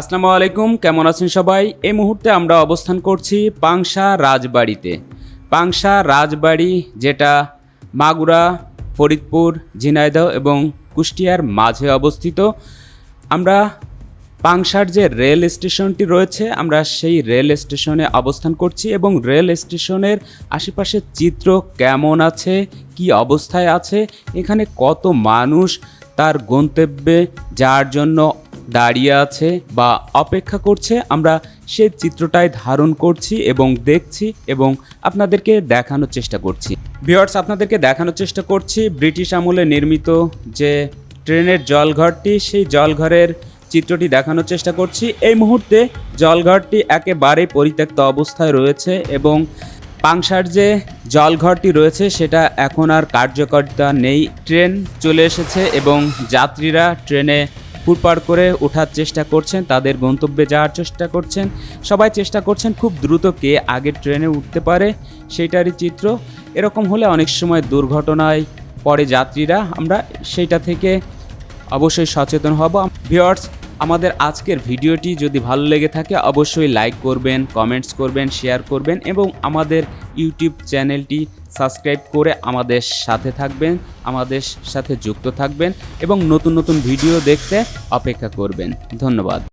আসসালামু আলাইকুম, কেমন আছেন সবাই? এই মুহূর্তে আমরা অবস্থান করছি পাংশা রাজবাড়িতে। পাংশা রাজবাড়ি, যেটা মাগুরা, ফরিদপুর, ঝিনাইদহ এবং কুষ্টিয়ার মাঝে অবস্থিত। আমরা পাংশার যে রেল স্টেশনটি রয়েছে, আমরা সেই রেল স্টেশনে অবস্থান করছি এবং রেল স্টেশনের আশেপাশের চিত্র কেমন আছে, কি অবস্থায় আছে, এখানে কত মানুষ তার গন্তব্যে যাওয়ার জন্য দাঁড়িয়ে আছে বা অপেক্ষা করছে, আমরা সেই চিত্রটাই ধারণ করছি এবং দেখছি এবং আপনাদেরকে দেখানোর চেষ্টা করছি। ভিওয়ার্স আপনাদেরকে দেখানোর চেষ্টা করছি ব্রিটিশ আমলে নির্মিত যে ট্রেনের জলঘরটি, সেই জলঘরের চিত্রটি দেখানোর চেষ্টা করছি। এই মুহূর্তে জলঘরটি একেবারে পরিত্যক্ত অবস্থায় রয়েছে এবং পাংশার যে জলঘরটি রয়েছে, সেটা এখন আর কার্যকারিতা নেই। ট্রেন চলে এসেছে এবং যাত্রীরা ট্রেনে ফুটপার করে ওঠার চেষ্টা করছেন, তাদের গন্তব্যে যাওয়ার চেষ্টা করছেন। সবাই চেষ্টা করছেন খুব দ্রুত কে আগে ট্রেনে উঠতে পারে, সেইটারই চিত্র। এরকম হলে অনেক সময় দুর্ঘটনায় পড়ে যাত্রীরা। আমরা সেইটা থেকে অবশ্যই সচেতন হব। ভিওয়ার্স আমাদের আজকের ভিডিওটি যদি ভালো লেগে থাকে, অবশ্যই লাইক করবেন কমেন্টস করবেন শেয়ার করবেন এবং আমাদের ইউটিউব চ্যানেলটি সাবস্ক্রাইব করে আমাদের সাথে থাকবেন, আমাদের সাথে যুক্ত থাকবেন এবং নতুন নতুন ভিডিও দেখতে অপেক্ষা করবেন। ধন্যবাদ।